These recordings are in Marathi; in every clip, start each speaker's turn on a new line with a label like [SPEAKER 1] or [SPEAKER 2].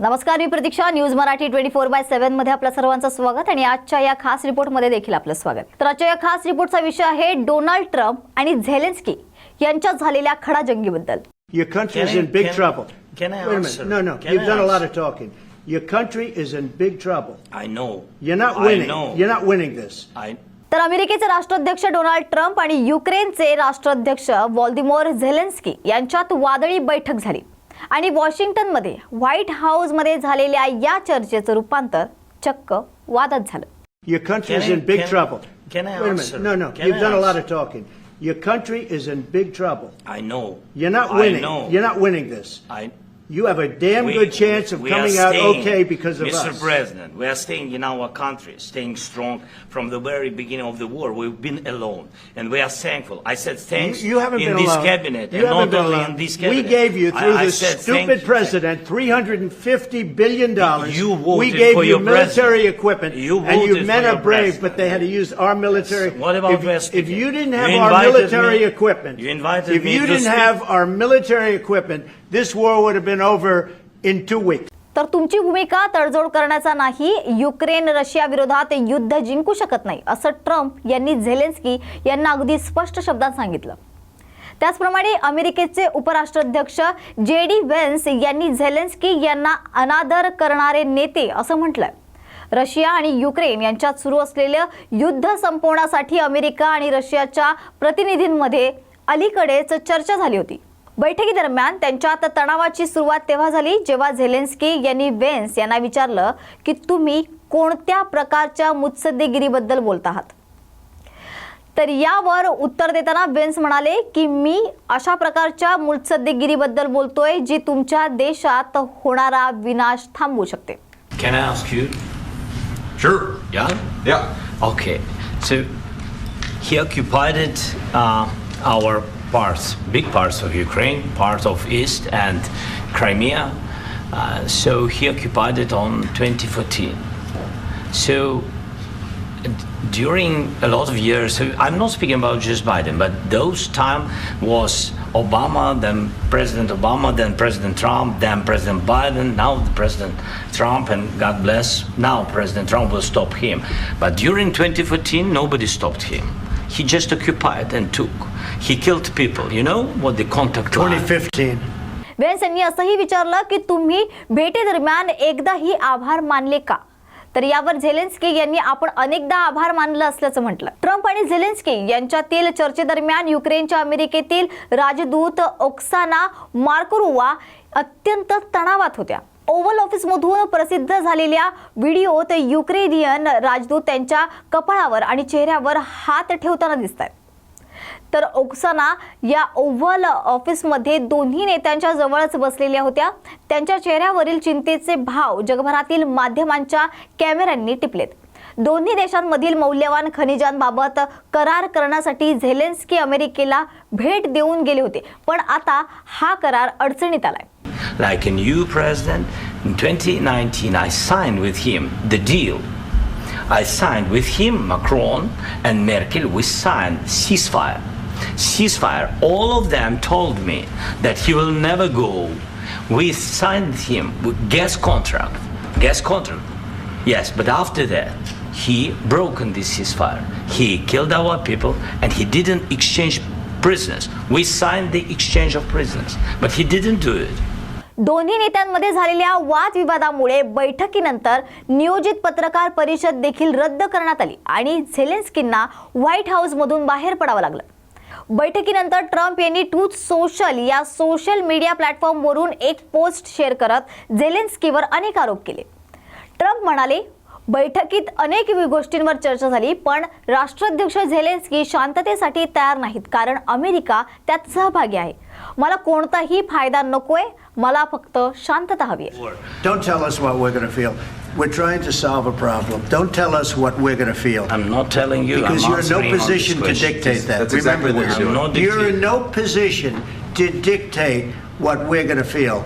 [SPEAKER 1] नमस्कार मी Pratiksha news Marathi twenty four by सेव्हनमध्ये आपल्या सर्वांचं स्वागत आणि आजच्या या खास रिपोर्टमध्ये देखील आपलं स्वागत तर आजच्या या खास रिपोर्टचा विषय आहे डोनाल्ड ट्रम्प आणि झेलेन्स्की यांच्यात झालेल्या खडाजंगीबद्दल
[SPEAKER 2] Your country
[SPEAKER 3] Can
[SPEAKER 2] is
[SPEAKER 3] I-
[SPEAKER 2] in big
[SPEAKER 3] can-
[SPEAKER 2] trouble.
[SPEAKER 3] can I
[SPEAKER 2] Wait a
[SPEAKER 3] answer?
[SPEAKER 2] minute. No, no.
[SPEAKER 3] Can
[SPEAKER 2] You've
[SPEAKER 3] I
[SPEAKER 2] done a lot
[SPEAKER 3] answer?
[SPEAKER 2] of talking. Your country is in big trouble.
[SPEAKER 3] I know.
[SPEAKER 2] You're not
[SPEAKER 3] I
[SPEAKER 2] winning.
[SPEAKER 3] know.
[SPEAKER 2] You're not winning this.
[SPEAKER 3] I
[SPEAKER 1] तर अमेरिकेचे राष्ट्राध्यक्ष डोनाल्ड ट्रम्प आणि युक्रेनचे राष्ट्राध्यक्ष व्हॉल्दिमोर झेलेन्स्की यांच्यात वादळी बैठक झाली आणि वॉशिंग्टनमध्ये व्हाईट हाऊसमध्ये झालेल्या या चर्चेचं रूपांतर चक्क वादात झालं
[SPEAKER 2] Your country
[SPEAKER 3] Can
[SPEAKER 2] is
[SPEAKER 3] I-
[SPEAKER 2] in big
[SPEAKER 3] can-
[SPEAKER 2] trouble.
[SPEAKER 3] can I
[SPEAKER 2] Wait a
[SPEAKER 3] answer?
[SPEAKER 2] minute. No, no.
[SPEAKER 3] Can
[SPEAKER 2] You've
[SPEAKER 3] I
[SPEAKER 2] done a lot
[SPEAKER 3] answer?
[SPEAKER 2] of talking. Your country is in big trouble.
[SPEAKER 3] I know.
[SPEAKER 2] You're not
[SPEAKER 3] I
[SPEAKER 2] winning.
[SPEAKER 3] know.
[SPEAKER 2] You're not winning this.
[SPEAKER 3] I.
[SPEAKER 2] You have a damn
[SPEAKER 3] we-
[SPEAKER 2] good chance of
[SPEAKER 3] we are
[SPEAKER 2] coming out
[SPEAKER 3] staying,
[SPEAKER 2] okay because of us. Mr.
[SPEAKER 3] President, we are staying in our country, staying strong from the very beginning of the war. We've been alone, and we are thankful. I said thanks
[SPEAKER 2] You, you haven't
[SPEAKER 3] in
[SPEAKER 2] been
[SPEAKER 3] this
[SPEAKER 2] alone.
[SPEAKER 3] cabinet,
[SPEAKER 2] you
[SPEAKER 3] and
[SPEAKER 2] haven't
[SPEAKER 3] not
[SPEAKER 2] been
[SPEAKER 3] only
[SPEAKER 2] alone.
[SPEAKER 3] in this cabinet.
[SPEAKER 2] We gave you
[SPEAKER 3] I-
[SPEAKER 2] through
[SPEAKER 3] I
[SPEAKER 2] this
[SPEAKER 3] said thank
[SPEAKER 2] stupid
[SPEAKER 3] you.
[SPEAKER 2] president three hundred and fifty billion dollars.
[SPEAKER 3] You voted
[SPEAKER 2] we gave
[SPEAKER 3] for
[SPEAKER 2] you
[SPEAKER 3] your
[SPEAKER 2] military
[SPEAKER 3] president.
[SPEAKER 2] equipment,
[SPEAKER 3] You
[SPEAKER 2] and you
[SPEAKER 3] voted
[SPEAKER 2] men
[SPEAKER 3] for
[SPEAKER 2] are
[SPEAKER 3] your
[SPEAKER 2] brave,
[SPEAKER 3] president.
[SPEAKER 2] but they had to use our military.
[SPEAKER 3] What about
[SPEAKER 2] if,
[SPEAKER 3] West
[SPEAKER 2] if you didn't
[SPEAKER 3] You
[SPEAKER 2] have our
[SPEAKER 3] invited
[SPEAKER 2] military
[SPEAKER 3] me-
[SPEAKER 2] equipment,
[SPEAKER 3] you invited
[SPEAKER 2] if
[SPEAKER 3] me
[SPEAKER 2] you didn't
[SPEAKER 3] speak.
[SPEAKER 2] have our military equipment, this war would have been over in two weeks.
[SPEAKER 1] तर तुमची भूमिका तडजोड करण्याचा नाही युक्रेन रशिया विरोधात युद्ध जिंकू शकत नाही असं ट्रम्प यांनी झेलेन्स्की यांना अगदी स्पष्ट शब्दात सांगितलं. त्याचप्रमाणे अमेरिकेचे उपराष्ट्राध्यक्ष जे डी वेन्स यांनी झेलेन्स्की यांना अनादर करणारे नेते असं म्हटलंय. रशिया आणि युक्रेन यांच्यात सुरू असलेलं युद्ध संपवण्यासाठी अमेरिका आणि रशियाच्या प्रतिनिधींमध्ये अलीकडेच चर्चा झाली होती. बैठकीदरम्यान त्यांच्यात तणावाची सुरुवात तेव्हा झाली जेव्हा झेलेन्स्की यांनी वेन्स यांना विचारलं की तुम्ही कोणत्या प्रकारच्या मुत्सद्देगिरीबद्दल बोलत आहात तर यावर उत्तर देताना वेन्स म्हणाले की मी अशा प्रकारच्या मुत्सद्देगिरीबद्दल बोलतोय जी तुमच्या देशात होणारा विनाश थांबवू शकते
[SPEAKER 4] Can I ask you?
[SPEAKER 5] Sure.
[SPEAKER 4] Yeah?
[SPEAKER 5] Yeah.
[SPEAKER 4] Okay. So he occupied uh, our parts, big parts of Ukraine, parts of East and Crimea. Uh, so he occupied it on 2014. So during a lot of years, I'm not speaking about just Biden, but those time was Obama, then President Obama, then President Trump, then President Biden, now the President Trump, and God bless, now President Trump will stop him. But during 2014, nobody stopped him. He just occupied and took. He killed people. You know what the contact line?
[SPEAKER 2] 2015.
[SPEAKER 1] Vance यांनी असंही विचारलं की तुम्ही भेटीदरम्यान एकदाही आभार मानले का तर यावर झेलेन्स्की यांनी आपण अनेकदा आभार मानलं असल्याचं म्हटलं ट्रम्प आणि झेलेन्स्की यांच्यातील चर्चेदरम्यान युक्रेनच्या अमेरिकेतील राजदूत ओक्साना मार्कोरोवा अत्यंत तणावात होत्या ओव्हल ऑफिसमधून प्रसिद्ध झालेल्या व्हिडिओत युक्रेनियन राजदूत त्यांच्या कपाळावर आणि चेहऱ्यावर हात ठेवताना दिसत आहेत तर ओक्साना या ओव्हल ऑफिसमध्ये दोन्ही नेत्यांच्या जवळच बसलेल्या होत्या. त्यांच्या चेहऱ्यावरील चिंतेचे भाव जगभरातील माध्यमांच्या कॅमेऱ्यांनी टिपलेत. दोन्ही देशांमधील मौल्यवान खनिजांबाबत करार करण्यासाठी झेलेन्स्की अमेरिकेला भेट देऊन गेले होते. पण आता हा करार अडचणीत आलाय.
[SPEAKER 4] Like a new president, in 2019, I signed with him the deal. I signed with him, Macron and Merkel, we signed ceasefire. Ceasefire, all of them told me that he will never go. We signed him with gas contract. Gas contract. Yes, but after that, he broken this ceasefire. He killed our people and he didn't exchange prisoners. We signed the exchange of prisoners, but he didn't do it.
[SPEAKER 1] दोन्ही नेत्यांमध्ये झालेल्या वादविवादामुळे बैठकीनंतर नियोजित पत्रकार परिषद देखील रद्द करण्यात आली आणि झेलेन्स्कींना व्हाईट हाऊसमधून बाहेर पडावं लागलं. बैठकीनंतर ट्रम्प यांनी ट्रूथ सोशल या सोशल मीडिया प्लॅटफॉर्मवरून एक पोस्ट शेअर करत झेलेन्स्कीवर अनेक आरोप केले. ट्रम्प म्हणाले बैठकीत अनेक गोष्टींवर चर्चा झाली पण राष्ट्राध्यक्ष झेलेन्स्की शांततेसाठी तयार नाहीत कारण अमेरिका त्यात सहभागी आहे मला कोणताही फायदा नकोय मला फक्त शांतता हवी
[SPEAKER 2] we're trying to solve a problem. Don't tell us what we're going to feel.
[SPEAKER 4] I'm not telling you.
[SPEAKER 2] Because
[SPEAKER 4] I'm
[SPEAKER 2] you're in no position to dictate that.
[SPEAKER 5] That's exactly
[SPEAKER 2] Remember
[SPEAKER 5] what
[SPEAKER 2] this.
[SPEAKER 5] you're
[SPEAKER 2] in no position to dictate what we're going to feel.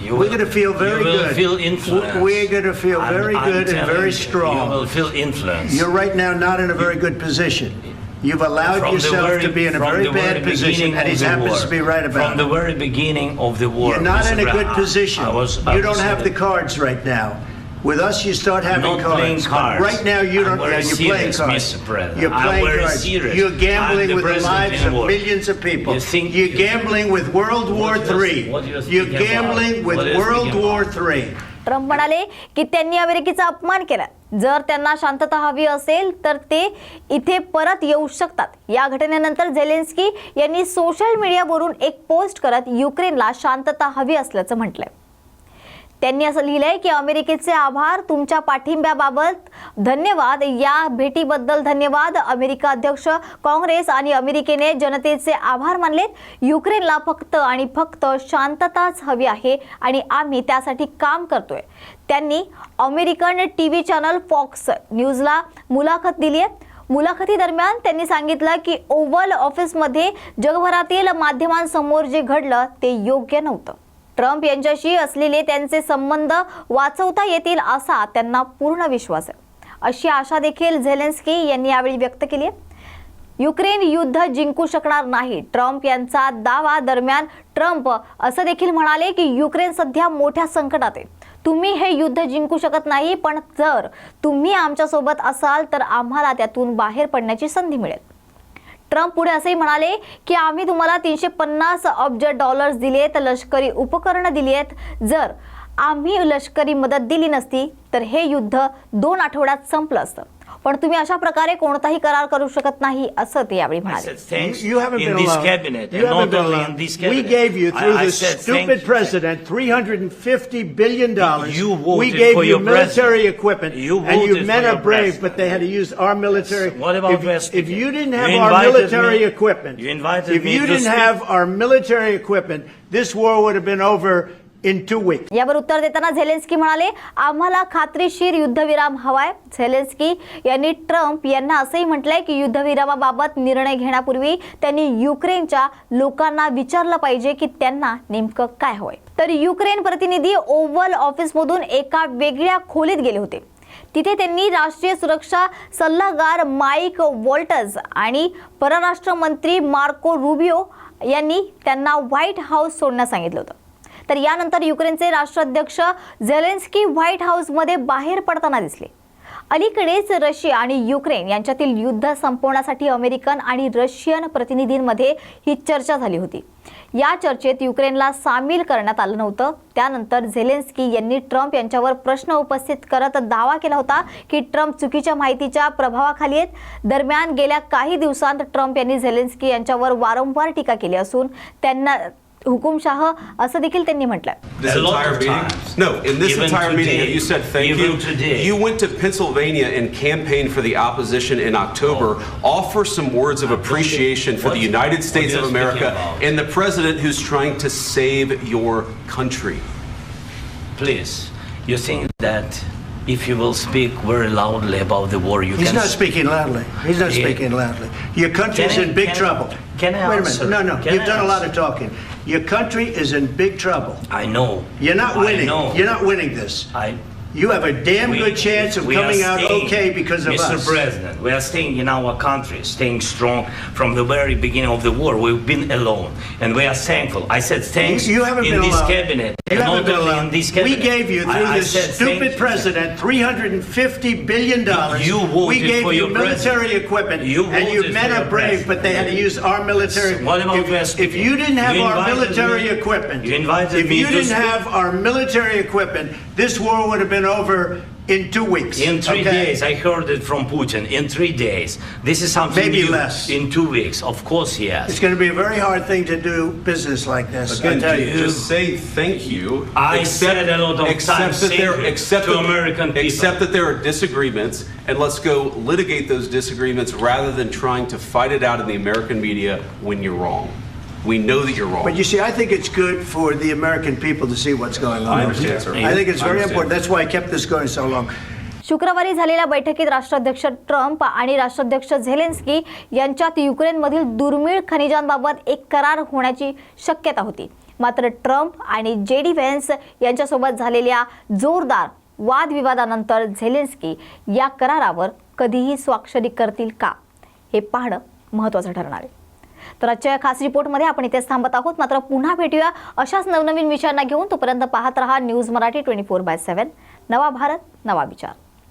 [SPEAKER 4] You
[SPEAKER 2] we're
[SPEAKER 4] will-
[SPEAKER 2] to feel very
[SPEAKER 4] you will
[SPEAKER 2] good.
[SPEAKER 4] feel influenced.
[SPEAKER 2] We're going to feel
[SPEAKER 4] I'm-
[SPEAKER 2] very
[SPEAKER 4] I'm
[SPEAKER 2] good and
[SPEAKER 4] telling
[SPEAKER 2] very
[SPEAKER 4] you,
[SPEAKER 2] strong.
[SPEAKER 4] You will feel influenced.
[SPEAKER 2] You're right now not in a very good position. You've allowed
[SPEAKER 3] From the
[SPEAKER 2] yourself
[SPEAKER 3] very,
[SPEAKER 2] to be in a
[SPEAKER 3] from
[SPEAKER 2] very
[SPEAKER 3] the very
[SPEAKER 2] bad position,
[SPEAKER 3] beginning
[SPEAKER 2] and he
[SPEAKER 3] the
[SPEAKER 2] happens
[SPEAKER 3] war,
[SPEAKER 2] to be right about
[SPEAKER 3] From the
[SPEAKER 2] it.
[SPEAKER 3] very beginning of the war,
[SPEAKER 2] You're not
[SPEAKER 3] Mr.
[SPEAKER 2] in a good position.
[SPEAKER 3] I was, I
[SPEAKER 2] You don't
[SPEAKER 3] was
[SPEAKER 2] have the cards right now. With us, you start having
[SPEAKER 3] not
[SPEAKER 2] cards.
[SPEAKER 3] playing
[SPEAKER 2] But
[SPEAKER 3] cards.
[SPEAKER 2] Right now, you
[SPEAKER 3] I'm
[SPEAKER 2] don't.
[SPEAKER 3] very
[SPEAKER 2] yeah, you're playing cards.
[SPEAKER 3] Mr. President.
[SPEAKER 2] You're
[SPEAKER 3] I'm
[SPEAKER 2] playing cards.
[SPEAKER 3] serious.
[SPEAKER 2] You're gambling
[SPEAKER 3] the
[SPEAKER 2] with the lives of
[SPEAKER 3] war.
[SPEAKER 2] millions of people.
[SPEAKER 3] You think-
[SPEAKER 2] you're
[SPEAKER 3] you-
[SPEAKER 2] gambling with World War
[SPEAKER 3] What you're-
[SPEAKER 2] III. gambling
[SPEAKER 3] about?
[SPEAKER 2] with World War? III.
[SPEAKER 1] Trump म्हणाले की त्यांनी अमेरिकेचा अपमान केला जर त्यांना शांतता हवी असेल तर ते इथे परत येऊ शकतात या घटनेनंतर झेलेन्स्की यांनी सोशल मीडियावरून एक पोस्ट करत युक्रेनला शांतता हवी असल्याचं म्हटलंय त्यांनी असं लिहिलंय की अमेरिकेचे आभार तुमच्या पाठिंब्याबाबत धन्यवाद. या भेटीबद्दल धन्यवाद. अमेरिका अध्यक्ष काँग्रेस आणि अमेरिकेने जनतेचे आभार मानलेत. युक्रेनला फक्त आणि फक्त शांतताच हवी आहे आणि आम्ही त्यासाठी काम करतोय. त्यांनी American T V channel Fox न्यूजला मुलाखत दिली आहे. मुलाखतीदरम्यान त्यांनी सांगितलं की ओव्हल ऑफिसमध्ये जगभरातील माध्यमांसमोर जे घडलं ते योग्य नव्हतं. ट्रम्प यांच्याशी असलेले त्यांचे संबंध वाचवता येतील असा त्यांना पूर्ण विश्वास आहे. अशी आशा देखील झेलेन्स्की यांनी यावेळी व्यक्त केली आहे. युक्रेन युद्ध जिंकू शकणार नाही ट्रम्प यांचा दावा दरम्यान ट्रम्प असं देखील म्हणाले की युक्रेन सध्या मोठ्या संकटात आहे. तुम्ही हे युद्ध जिंकू शकत नाही पण जर तुम्ही आमच्यासोबत असाल तर आम्हाला त्यातून बाहेर पडण्याची संधी मिळेल. ट्रम्प पुढे असेही म्हणाले की आम्ही तुम्हाला तीनशे पन्नास अब्ज डॉलर्स दिले आहेत लष्करी उपकरणं दिली आहेत जर आम्ही लष्करी मदत दिली नसती तर हे युद्ध दोन आठवड्यात संपलं असतं. पण तुम्ही अशा प्रकारे कोणताही करार करू शकत नाही असं ते यावेळी
[SPEAKER 3] I
[SPEAKER 1] म्हणाले
[SPEAKER 3] said thanks
[SPEAKER 2] You, you haven't
[SPEAKER 3] in
[SPEAKER 2] been
[SPEAKER 3] this
[SPEAKER 2] alone.
[SPEAKER 3] cabinet,
[SPEAKER 2] You
[SPEAKER 3] and
[SPEAKER 2] haven't
[SPEAKER 3] not
[SPEAKER 2] been
[SPEAKER 3] only
[SPEAKER 2] alone.
[SPEAKER 3] in this
[SPEAKER 2] We
[SPEAKER 3] cabinet.
[SPEAKER 2] gave you
[SPEAKER 3] I-
[SPEAKER 2] through
[SPEAKER 3] I
[SPEAKER 2] this
[SPEAKER 3] said thank
[SPEAKER 2] stupid
[SPEAKER 3] you.
[SPEAKER 2] president three hundred and fifty billion dollars.
[SPEAKER 3] You voted
[SPEAKER 2] we gave
[SPEAKER 3] for
[SPEAKER 2] you
[SPEAKER 3] your
[SPEAKER 2] military
[SPEAKER 3] president.
[SPEAKER 2] equipment,
[SPEAKER 3] You
[SPEAKER 2] and you
[SPEAKER 3] voted
[SPEAKER 2] men
[SPEAKER 3] for
[SPEAKER 2] are
[SPEAKER 3] your
[SPEAKER 2] brave,
[SPEAKER 3] president.
[SPEAKER 2] but they had to use our military.
[SPEAKER 3] What about
[SPEAKER 2] if,
[SPEAKER 3] West
[SPEAKER 2] if you didn't
[SPEAKER 3] You
[SPEAKER 2] have our
[SPEAKER 3] invited
[SPEAKER 2] military
[SPEAKER 3] me-
[SPEAKER 2] equipment,
[SPEAKER 3] you invited
[SPEAKER 2] if
[SPEAKER 3] me
[SPEAKER 2] you
[SPEAKER 3] to
[SPEAKER 2] didn't
[SPEAKER 3] speak.
[SPEAKER 2] have our military equipment, this war would have been over in two week
[SPEAKER 1] यावर उत्तर देताना झेलेन्स्की म्हणाले आम्हाला खात्रीशीर युद्धविराम हवाय. झेलेन्स्की यांनी ट्रम्प यांना असंही म्हटलंय की युद्धविरामाबाबत निर्णय घेण्यापूर्वी त्यांनी युक्रेनच्या लोकांना विचारलं पाहिजे की त्यांना नेमकं काय हवंय. तर युक्रेन प्रतिनिधी ओव्हल ऑफिसमधून एका वेगळ्या खोलीत गेले होते. तिथे त्यांनी राष्ट्रीय सुरक्षा सल्लागार माईक वॉल्टर्स आणि परराष्ट्र मंत्री मार्को रुबिओ यांनी त्यांना व्हाईट हाऊस सोडण्यास सांगितलं होतं. तर यानंतर युक्रेनचे राष्ट्राध्यक्ष झेलेन्स्की व्हाईट हाऊसमध्ये बाहेर पडताना दिसले. अलीकडेच रशिया आणि युक्रेन यांच्यातील युद्ध संपवण्यासाठी अमेरिकन आणि रशियन प्रतिनिधींमध्ये ही चर्चा झाली होती. या चर्चेत युक्रेनला सामील करण्यात आलं नव्हतं. त्यानंतर झेलेन्स्की यांनी ट्रम्प यांच्यावर प्रश्न उपस्थित करत दावा केला होता की ट्रम्प चुकीच्या माहितीच्या प्रभावाखाली आहेत. दरम्यान गेल्या काही दिवसांत ट्रम्प यांनी झेलेन्स्की यांच्यावर वारंवार टीका केली असून त्यांना हुकुमशाह असं देखील त्यांनी म्हटलं
[SPEAKER 5] This
[SPEAKER 3] A lot
[SPEAKER 5] entire
[SPEAKER 3] of
[SPEAKER 5] meeting?
[SPEAKER 3] times.
[SPEAKER 5] No, in this
[SPEAKER 3] Even
[SPEAKER 5] entire meeting,
[SPEAKER 3] today.
[SPEAKER 5] have you said thank
[SPEAKER 3] Even
[SPEAKER 5] you?
[SPEAKER 3] today.
[SPEAKER 5] You went to Pennsylvania and campaigned for the opposition in October. Offer some words of appreciation for the
[SPEAKER 3] What-
[SPEAKER 5] United
[SPEAKER 3] what
[SPEAKER 5] States
[SPEAKER 3] you're
[SPEAKER 5] of America
[SPEAKER 3] speaking about.
[SPEAKER 5] and the president who's trying to save your country.
[SPEAKER 3] Please, you think that if you will speak very loudly about the war, you
[SPEAKER 2] He's
[SPEAKER 3] can.
[SPEAKER 2] not speaking loudly. He's not
[SPEAKER 3] Yeah.
[SPEAKER 2] speaking loudly. Your country's
[SPEAKER 3] Can I-
[SPEAKER 2] in big
[SPEAKER 3] can I-
[SPEAKER 2] trouble.
[SPEAKER 3] can I
[SPEAKER 2] Wait a
[SPEAKER 3] answer?
[SPEAKER 2] minute. No, no.
[SPEAKER 3] Can
[SPEAKER 2] You've
[SPEAKER 3] I
[SPEAKER 2] done a lot
[SPEAKER 3] answer?
[SPEAKER 2] of talking. Your country is in big trouble.
[SPEAKER 3] I know.
[SPEAKER 2] You're not
[SPEAKER 3] I
[SPEAKER 2] winning.
[SPEAKER 3] know.
[SPEAKER 2] You're not winning this.
[SPEAKER 3] I.
[SPEAKER 2] You have a damn
[SPEAKER 3] we-
[SPEAKER 2] good chance of
[SPEAKER 3] we are
[SPEAKER 2] coming out
[SPEAKER 3] staying-
[SPEAKER 2] okay because of us. Mr.
[SPEAKER 3] President, we are staying in our country, staying strong from the very beginning of the war. We've been alone, and we are thankful. I said thanks
[SPEAKER 2] You haven't
[SPEAKER 3] in
[SPEAKER 2] been
[SPEAKER 3] this cabinet.
[SPEAKER 2] You
[SPEAKER 3] and
[SPEAKER 2] haven't
[SPEAKER 3] not
[SPEAKER 2] been
[SPEAKER 3] only in this cabinet.
[SPEAKER 2] We gave you through
[SPEAKER 3] I- I
[SPEAKER 2] this
[SPEAKER 3] said
[SPEAKER 2] stupid
[SPEAKER 3] thank-
[SPEAKER 2] president three hundred and fifty billion dollars.
[SPEAKER 3] You voted
[SPEAKER 2] we gave
[SPEAKER 3] for
[SPEAKER 2] you
[SPEAKER 3] your
[SPEAKER 2] military
[SPEAKER 3] president.
[SPEAKER 2] equipment,
[SPEAKER 3] You
[SPEAKER 2] and you
[SPEAKER 3] voted
[SPEAKER 2] men
[SPEAKER 3] for
[SPEAKER 2] are
[SPEAKER 3] your
[SPEAKER 2] brave,
[SPEAKER 3] president.
[SPEAKER 2] but they had to use our military.
[SPEAKER 3] What about
[SPEAKER 2] if,
[SPEAKER 3] West
[SPEAKER 2] if you didn't have
[SPEAKER 3] You
[SPEAKER 2] our
[SPEAKER 3] invited
[SPEAKER 2] military
[SPEAKER 3] me-
[SPEAKER 2] equipment,
[SPEAKER 3] you invited
[SPEAKER 2] if
[SPEAKER 3] me
[SPEAKER 2] you
[SPEAKER 3] to
[SPEAKER 2] didn't
[SPEAKER 3] speak.
[SPEAKER 2] have our military equipment, this war would have been over in two weeks.
[SPEAKER 3] In three
[SPEAKER 2] okay?
[SPEAKER 3] days, I heard it from Putin. In three days, this is something
[SPEAKER 2] Maybe
[SPEAKER 3] new.
[SPEAKER 2] less.
[SPEAKER 3] In two weeks, of course, yes.
[SPEAKER 2] It's going to be a very hard thing to do business like this. I
[SPEAKER 5] Again,
[SPEAKER 2] tell you.
[SPEAKER 5] just say thank you.
[SPEAKER 3] I said a lot of
[SPEAKER 5] accept
[SPEAKER 3] times
[SPEAKER 5] that there,
[SPEAKER 3] you
[SPEAKER 5] accept
[SPEAKER 3] to
[SPEAKER 5] that-
[SPEAKER 3] American people.
[SPEAKER 5] Accept that there are disagreements, and let's go litigate those disagreements rather than trying to fight it out in the American media when you're wrong. We know that you're wrong.
[SPEAKER 2] But you see, I think it's good for the American people to see what's going on.
[SPEAKER 5] I, understand, sir.
[SPEAKER 2] I think it's very important. That's why I kept this going so long.
[SPEAKER 1] शुक्रवारी झालेल्या बैठकीत राष्ट्राध्यक्ष ट्रम्प आणि राष्ट्राध्यक्ष झेलेन्स्की यांच्यात युक्रेनमधील दुर्मिळ खनिजांबाबत एक करार होण्याची शक्यता होती मात्र ट्रम्प आणि जे डी व्हेन्स यांच्यासोबत झालेल्या जोरदार वादविवादानंतर झेलेन्स्की या करारावर कधीही स्वाक्षरी करतील का हे पाहणं महत्त्वाचं ठरणार आहे तर आजच्या खास रिपोर्टमध्ये आपण इथेच थांबत आहोत. मात्र पुन्हा भेटूया अशाच नवनवीन विषयांना घेऊन. तोपर्यंत पाहत रहा news Marathi twenty four by seven. नवा भारत नवा विचार.